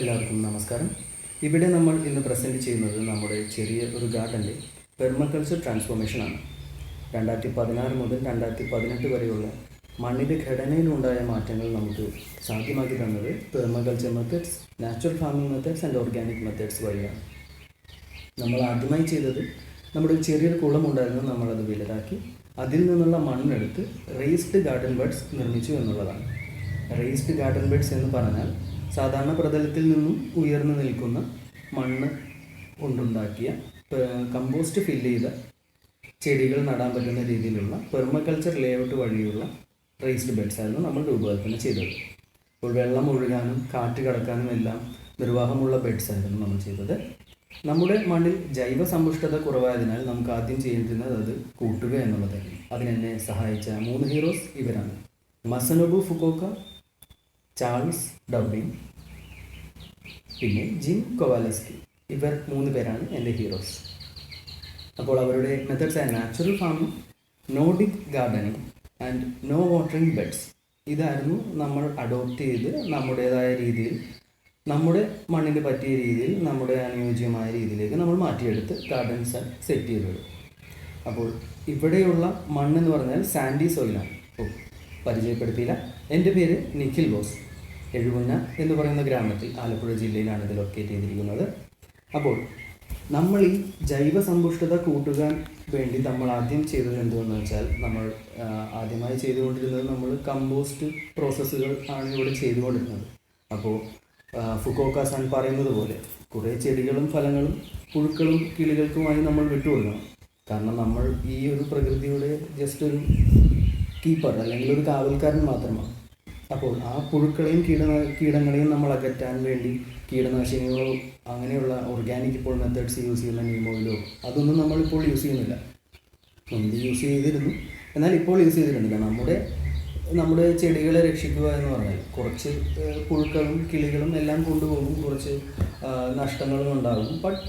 എല്ലാവർക്കും നമസ്കാരം. ഇവിടെ നമ്മൾ ഇന്ന് പ്രസന്റ് ചെയ്യുന്നത് നമ്മുടെ ചെറിയ ഒരു ഗാർഡന്റെ പെർമകൾച്ചർ ട്രാൻസ്ഫോർമേഷനാണ് രണ്ടായിരത്തി പതിനാറ് മുതൽ രണ്ടായിരത്തി പതിനെട്ട് വരെയുള്ള മണ്ണിന്റെ ഘടനയിലുണ്ടായ മാറ്റങ്ങൾ നമുക്ക് സാധ്യമാക്കി തന്നത് permaculture methods natural farming methods and organic methods വഴിയാണ്. നമ്മൾ ആദ്യമായി ചെയ്തത് നമ്മുടെ ഒരു ചെറിയൊരു കുളം ഉണ്ടായിരുന്നു നമ്മളത് വലുതാക്കി. അതിൽ നിന്നുള്ള മണ്ണെടുത്ത് റേസ്ഡ് ഗാർഡൻ ബെഡ്സ് നിർമ്മിച്ചു എന്നുള്ളതാണ്. റേസ്ഡ് ഗാർഡൻ ബെഡ്സ് എന്ന് പറഞ്ഞാൽ സാധാരണ പ്രതലത്തിൽ നിന്നും ഉയർന്നു നിൽക്കുന്ന മണ്ണ് കൊണ്ടുണ്ടാക്കിയ കമ്പോസ്റ്റ് ഫില്ല് ചെയ്ത ചെടികൾ നടാൻ പറ്റുന്ന രീതിയിലുള്ള പെർമകൾച്ചർ ലേഔട്ട് വഴിയുള്ള റേസ്ഡ് ബെഡ്സ് ആയിരുന്നു നമ്മൾ രൂപകൽപ്പന ചെയ്തത്. അപ്പോൾ വെള്ളം ഒഴുകാനും കാറ്റ് കടക്കാനും എല്ലാം നിർവാഹമുള്ള ബെഡ്സ് ആയിരുന്നു നമ്മൾ ചെയ്തത്. നമ്മുടെ മണ്ണിൽ ജൈവ സമ്പുഷ്ടത കുറവായതിനാൽ നമുക്ക് ആദ്യം ചെയ്യേണ്ടുന്നത് അത് കൂട്ടുക എന്നുള്ളതായിരുന്നു. അതിനെന്നെ സഹായിച്ച മൂന്ന് ഹീറോസ് ഇവരാണ്. മസനബു ഫുക്കോക്ക ചാൾസ് ഡബ്ലിൻ പിന്നെ ജിം കൊവാലസ്കി. ഇവർ മൂന്ന് പേരാണ് എന്റെ ഹീറോസ്. അപ്പോൾ അവരുടെ മെത്തേഡ്സ് ആയ natural farming no dig gardening and no watering beds ഇതായിരുന്നു നമ്മൾ അഡോപ്റ്റ് ചെയ്ത് നമ്മുടേതായ രീതിയിൽ നമ്മുടെ മണ്ണിന് പറ്റിയ രീതിയിൽ നമ്മുടെ അനുയോജ്യമായ രീതിയിലേക്ക് നമ്മൾ മാറ്റിയെടുത്ത് ഗാർഡൻസ് സെറ്റ് ചെയ്തത്. അപ്പോൾ ഇവിടെയുള്ള മണ്ണെന്ന് പറഞ്ഞാൽ സാൻഡി സോയിലാണ് ഓ പരിചയപ്പെടുത്തിയില്ല. എന്റെ പേര് നിഖിൽ ബോസ്. എഴുകുന്ന എന്ന് പറയുന്ന ഗ്രാമത്തിൽ ആലപ്പുഴ ജില്ലയിലാണ് ഇത് ലൊക്കേറ്റ് ചെയ്തിരിക്കുന്നത്. അപ്പോൾ നമ്മൾ ഈ ജൈവ സമ്പുഷ്ടത കൂട്ടുവാൻ വേണ്ടി നമ്മൾ ആദ്യം ചെയ്തത് എന്തുവെന്ന് വെച്ചാൽ നമ്മൾ ആദ്യമായി ചെയ്തുകൊണ്ടിരുന്നത് നമ്മൾ കമ്പോസ്റ്റ് പ്രോസസ്സുകൾ ആണ് ഇവിടെ ചെയ്തുകൊണ്ടിരുന്നത്. അപ്പോൾ ഫുക്കോക്ക സൺ പറയുന്നത് പോലെ കുറേ ചെടികളും ഫലങ്ങളും പുഴുക്കളും കിളികൾക്കുമായി നമ്മൾ വിട്ടുകൊടുക്കണം. കാരണം നമ്മൾ ഈ ഒരു പ്രകൃതിയുടെ ജസ്റ്റ് ഒരു കീപ്പർ അല്ലെങ്കിൽ ഒരു കാവൽക്കാരൻ മാത്രമാണ്. അപ്പോൾ ആ പുഴുക്കളെയും കീട കീടങ്ങളെയും നമ്മൾ അകറ്റാൻ വേണ്ടി കീടനാശിനികളോ അങ്ങനെയുള്ള ഓർഗാനിക് ഇപ്പോൾ മെത്തേഡ്സ് യൂസ് ചെയ്യുന്ന നീമോയിലോ അതൊന്നും നമ്മളിപ്പോൾ യൂസ് ചെയ്യുന്നില്ല. മുൻപ് യൂസ് ചെയ്തിരുന്നു. എന്നാൽ ഇപ്പോൾ യൂസ് ചെയ്തിരുന്നില്ല നമ്മുടെ നമ്മുടെ ചെടികളെ രക്ഷിക്കുക എന്ന് പറഞ്ഞാൽ കുറച്ച് പുഴുക്കളും കിളികളും എല്ലാം കൊണ്ടുപോകും. കുറച്ച് നഷ്ടങ്ങളും ഉണ്ടാകും. ബട്ട്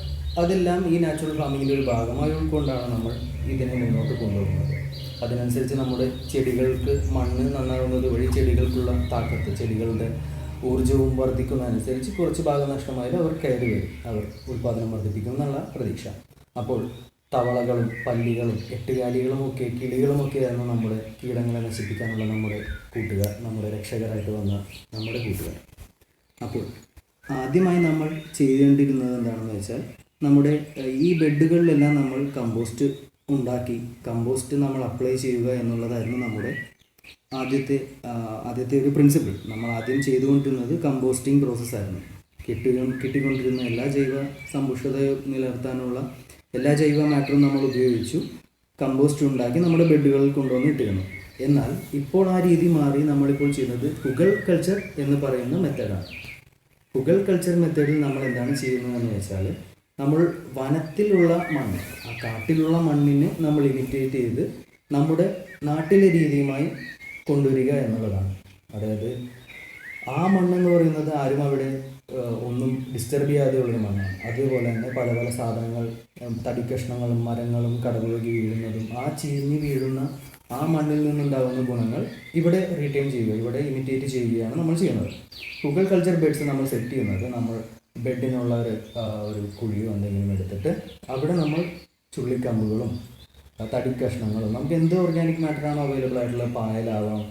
അതെല്ലാം ഈ നാച്ചുറൽ ഫാമിങ്ങിന്റെ ഒരു ഭാഗമായി ഉൾക്കൊണ്ടാണ് നമ്മൾ ഇതിനെ മുന്നോട്ട് കൊണ്ടുപോകുന്നത്. അതിനനുസരിച്ച് നമ്മുടെ ചെടികൾക്ക് മണ്ണ് നന്നാകുന്നത് വഴി ചെടികൾക്കുള്ള താക്കത്ത് ചെടികളുടെ ഊർജവും വർദ്ധിക്കുന്നതനുസരിച്ച് കുറച്ച് ഭാഗം നഷ്ടമായാലും അവർ കയറി വരും. അവർ ഉൽപ്പാദനം വർദ്ധിപ്പിക്കും എന്നുള്ള പ്രതീക്ഷ. അപ്പോൾ തവളകളും പല്ലികളും എട്ടുകാലികളും ഒക്കെ കിളികളും ഒക്കെയായിരുന്നു നമ്മുടെ കീടങ്ങളെ നശിപ്പിക്കാനുള്ള നമ്മുടെ കൂട്ടുകാർ നമ്മുടെ രക്ഷകരായിട്ട് വന്ന നമ്മുടെ കൂട്ടുകാർ. അപ്പോൾ ആദ്യമായി നമ്മൾ ചെയ്യേണ്ടിയിരുന്നത് എന്താണെന്ന് വെച്ചാൽ നമ്മുടെ ഈ ബെഡുകളിലെല്ലാം നമ്മൾ കമ്പോസ്റ്റ് ഉണ്ടാക്കി കമ്പോസ്റ്റ് നമ്മൾ അപ്ലൈ ചെയ്യുക എന്നുള്ളതായിരുന്നു നമ്മുടെ ആദ്യത്തെ ആദ്യത്തെ ഒരു പ്രിൻസിപ്പിൾ നമ്മൾ ആദ്യം ചെയ്തുകൊണ്ടിരുന്നത് കമ്പോസ്റ്റിംഗ് പ്രോസസ്സായിരുന്നു കിട്ടി കിട്ടിക്കൊണ്ടിരുന്ന എല്ലാ ജൈവ സമ്പുഷ്ടത നിലനിർത്താനുള്ള എല്ലാ ജൈവ മാറ്ററും നമ്മൾ ഉപയോഗിച്ചു കമ്പോസ്റ്റ് ഉണ്ടാക്കി നമ്മുടെ ബെഡുകളിൽ കൊണ്ടുവന്ന് ഇട്ടിരുന്നു. എന്നാൽ ഇപ്പോൾ ആ രീതി മാറി നമ്മളിപ്പോൾ ചെയ്യുന്നത് കുഗൾ കൾച്ചർ എന്ന് പറയുന്ന മെത്തേഡാണ് കുഗൾ കൾച്ചർ മെത്തേഡിൽ നമ്മൾ എന്താണ് ചെയ്യുന്നതെന്ന് വെച്ചാൽ നമ്മൾ വനത്തിലുള്ള മണ്ണ് ആ കാട്ടിലുള്ള മണ്ണിനെ നമ്മൾ ഇമിറ്റേറ്റ് ചെയ്ത് നമ്മുടെ നാട്ടിലെ രീതിയുമായി കൊണ്ടുവരിക എന്നുള്ളതാണ്. അതായത് ആ മണ്ണെന്ന് പറയുന്നത് ആരും അവിടെ ഒന്നും ഡിസ്റ്റർബ് ചെയ്യാതെയുള്ളൊരു മണ്ണാണ്. അതുപോലെ തന്നെ പല പല സാധനങ്ങൾ തടിക്കഷ്ണങ്ങളും മരങ്ങളും കടകളൊക്കെ വീഴുന്നതും ആ ചീഞ്ഞ് വീഴുന്ന ആ മണ്ണിൽ നിന്നുണ്ടാകുന്ന ഗുണങ്ങൾ ഇവിടെ റീറ്റെയിൻ ചെയ്യുക ഇവിടെ ഇമിറ്റേറ്റ് ചെയ്യുകയാണ് നമ്മൾ ചെയ്യുന്നത്. ഗൂഗിൾ കൾച്ചർ ബേഡ്സ് നമ്മൾ സെറ്റ് ചെയ്യുന്നത് നമ്മൾ ബെഡിനുള്ള ഒരു ഒരു കുഴിയോ എന്തെങ്കിലും എടുത്തിട്ട് അവിടെ നമ്മൾ ചുള്ളിക്കമ്പുകളും തടി കഷ്ണങ്ങളും നമുക്ക് എന്ത് ഓർഗാനിക് മാറ്ററാണോ അവൈലബിൾ ആയിട്ടുള്ള പായലാവാം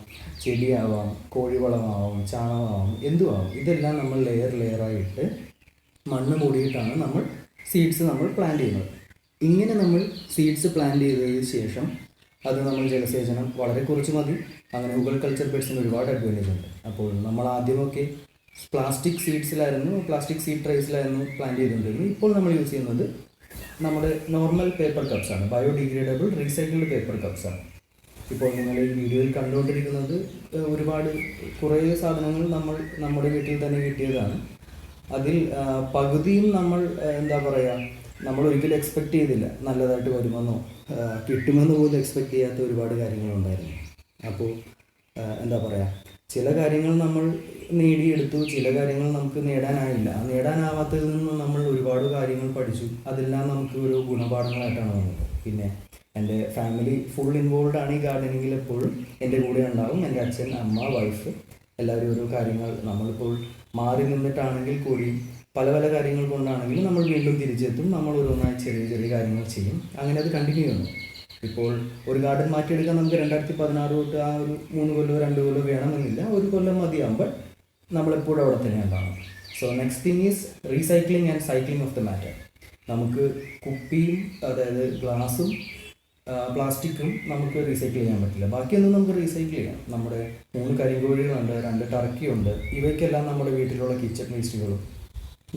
ചെടിയാവാം കോഴിവളമാവാം ചാണകമാവാം എന്തും ആവാം ഇതെല്ലാം നമ്മൾ ലെയർ ലെയറായിട്ട് മണ്ണ് മൂടിയിട്ടാണ് നമ്മൾ സീഡ്സ് നമ്മൾ പ്ലാന്റ് ചെയ്യുന്നത്. ഇങ്ങനെ നമ്മൾ സീഡ്സ് പ്ലാന്റ് ചെയ്തതിന് ശേഷം അത് നമ്മൾ ജലസേചനം വളരെ കുറച്ച് മതി. അങ്ങനെ ഗൂഗിൾ കൾച്ചർ ബെഡ്സിന് ഒരുപാട് അഡ്വാന്റേജ് ഉണ്ട്. അപ്പോൾ നമ്മൾ ആദ്യമൊക്കെ പ്ലാസ്റ്റിക് സീഡ്സിലായിരുന്നു പ്ലാസ്റ്റിക് സീഡ് ട്രേസിലായിരുന്നു പ്ലാന്റ് ചെയ്തുകൊണ്ടിരുന്നത്. ഇപ്പോൾ നമ്മൾ യൂസ് ചെയ്യുന്നത് നമ്മുടെ നോർമൽ പേപ്പർ കപ്സ് ആണ്. ബയോഡിഗ്രേഡബിൾ റീസൈക്കിൾഡ് പേപ്പർ കപ്സ് ആണ്. ഇപ്പോൾ നിങ്ങൾ ഈ വീഡിയോയിൽ കണ്ടുകൊണ്ടിരിക്കുന്നത് ഒരുപാട് കുറേ സാധനങ്ങൾ നമ്മൾ നമ്മുടെ വീട്ടിൽ തന്നെ കിട്ടിയതാണ്. അതിൽ പകുതിയും നമ്മൾ എന്താ പറയുക നമ്മൾ ഒരിക്കലും എക്സ്പെക്ട് ചെയ്തില്ല. നല്ലതായിട്ട് വരുമെന്നോ കിട്ടുമെന്ന് പോലും എക്സ്പെക്ട് ചെയ്യാത്ത ഒരുപാട് കാര്യങ്ങളുണ്ടായിരുന്നു. അപ്പോൾ എന്താ പറയുക ചില കാര്യങ്ങൾ നമ്മൾ നേടിയെടുത്തു ചില കാര്യങ്ങൾ നമുക്ക് നേടാനായില്ല. നേടാനാവാത്തതിൽ നിന്ന് നമ്മൾ ഒരുപാട് കാര്യങ്ങൾ പഠിച്ചു. അതെല്ലാം നമുക്ക് ഒരു ഗുണപാഠങ്ങളായിട്ടാണ് വന്നത് പിന്നെ എന്റെ ഫാമിലി ഫുൾ ഇൻവോൾവ് ആണ് ഈ ഗാർഡനിങ്ങിൽ എപ്പോഴും. എന്റെ കൂടെ ഉണ്ടാവും. എന്റെ അച്ഛൻ അമ്മ വൈഫ് എല്ലാവരും ഓരോ കാര്യങ്ങൾ നമ്മളിപ്പോൾ മാറി നിന്നിട്ടാണെങ്കിൽ കൂടി പല പല കാര്യങ്ങൾ കൊണ്ടാണെങ്കിലും നമ്മൾ വീണ്ടും തിരിച്ചെത്തും. നമ്മൾ ഓരോന്നായി ചെറിയ ചെറിയ കാര്യങ്ങൾ ചെയ്യും. അങ്ങനെ അത് കണ്ടിന്യൂ ചെയ്യുന്നു. ഇപ്പോൾ ഒരു ഗാർഡൻ മാറ്റിയെടുക്കാൻ നമുക്ക് രണ്ടായിരത്തി പതിനാറ് തൊട്ട് ആ ഒരു മൂന്ന് കൊല്ലോ രണ്ട് കൊല്ലോ വേണമെന്നില്ല. ഒരു കൊല്ലം മതിയാകും ബട്ട് നമ്മളെപ്പോഴും അവിടെ തന്നെ ഉണ്ടാവണം. So next thing is recycling and cycling of the matter നമുക്ക് കുപ്പിയും അതായത് ഗ്ലാസും പ്ലാസ്റ്റിക്കും നമുക്ക് റീസൈക്കിൾ ചെയ്യാൻ പറ്റില്ല. ബാക്കിയൊന്നും നമുക്ക് റീസൈക്കിൾ ചെയ്യാം. നമ്മുടെ മൂന്ന് കരിങ്കോഴികളുണ്ട് രണ്ട് ടർക്കിയുണ്ട്. ഇവയ്ക്കെല്ലാം നമ്മുടെ വീട്ടിലുള്ള കിച്ചൺ വേസ്റ്റുകളും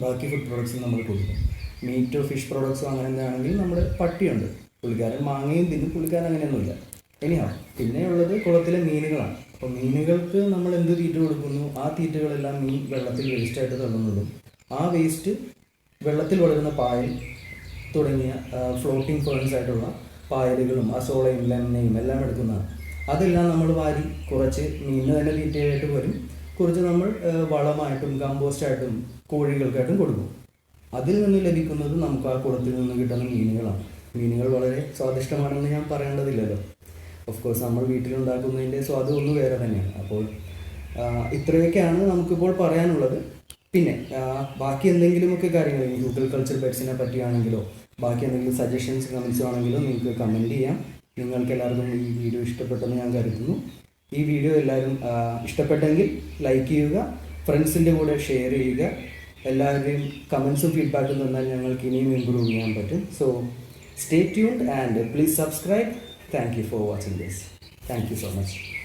ബാക്കി ഫുഡ് പ്രോഡക്ട്സും നമ്മൾ കൊടുക്കും. മീറ്റോ ഫിഷ് പ്രോഡക്ട്സോ അങ്ങനെ എന്താണെങ്കിൽ നമ്മുടെ പട്ടിയുണ്ട്. പുള്ളിക്കാരൻ മാങ്ങയും തിന്നും പുള്ളിക്കാരൻ അങ്ങനെയൊന്നുമില്ല. ഇനിയാ? പിന്നെയുള്ളത് കുളത്തിലെ മീനുകളാണ്. അപ്പോൾ മീനുകൾക്ക് നമ്മൾ എന്ത് തീറ്റ കൊടുക്കുന്നു? ആ തീറ്റകളെല്ലാം മീൻ വെള്ളത്തിൽ വേസ്റ്റായിട്ട് തള്ളുന്നതും ആ വേസ്റ്റ് വെള്ളത്തിൽ വളരുന്ന പായൽ തുടങ്ങിയ ഫ്ലോട്ടിംഗ് ഫേൺസ് ആയിട്ടുള്ള പായലുകളും അസോളയും ലെമനയും എല്ലാം എടുക്കുന്നതാണ്. അതെല്ലാം നമ്മൾ വാരി കുറച്ച് മീനിന് തന്നെ തീറ്റയായിട്ട് വരും. കുറച്ച് നമ്മൾ വളമായിട്ടും കമ്പോസ്റ്റായിട്ടും കോഴികൾക്കായിട്ടും കൊടുക്കും. അതിൽ നിന്ന് ലഭിക്കുന്നത് നമുക്ക് ആ കുളത്തിൽ നിന്ന് കിട്ടുന്ന മീനുകളാണ്. മീനുകൾ വളരെ സ്വാദിഷ്ടമാണെന്ന് ഞാൻ പറയേണ്ടതില്ലല്ലോ. ഓഫ് കോഴ്സ് നമ്മൾ വീട്ടിലുണ്ടാക്കുന്നതിന്റെ സ്വാദ് ഒന്ന് വേറെ തന്നെയാണ്. അപ്പോൾ ഇത്രയൊക്കെയാണ് നമുക്കിപ്പോൾ പറയാനുള്ളത്. പിന്നെ ബാക്കി എന്തെങ്കിലുമൊക്കെ കാര്യങ്ങൾ ഗൂഗിൾ കൾച്ചർ പെറ്റ്സിനെ പറ്റിയാണെങ്കിലോ ബാക്കി എന്തെങ്കിലും സജഷൻസ് കമൻസോ ആണെങ്കിലോ നിങ്ങൾക്ക് കമന്റ് ചെയ്യാം. നിങ്ങൾക്ക് എല്ലാവർക്കും ഈ വീഡിയോ ഇഷ്ടപ്പെട്ടെന്ന് ഞാൻ കരുതുന്നു. ഈ വീഡിയോ എല്ലാവരും ഇഷ്ടപ്പെട്ടെങ്കിൽ ലൈക്ക് ചെയ്യുക ഫ്രണ്ട്സിന്റെ കൂടെ ഷെയർ ചെയ്യുക. എല്ലാവരുടെയും കമൻസും ഫീഡ്ബാക്കും തന്നാൽ ഞങ്ങൾക്ക് ഇനിയും ഇമ്പ്രൂവ് ചെയ്യാൻ പറ്റും. So Stay tuned and please subscribe. Thank you for watching this. Thank you so much.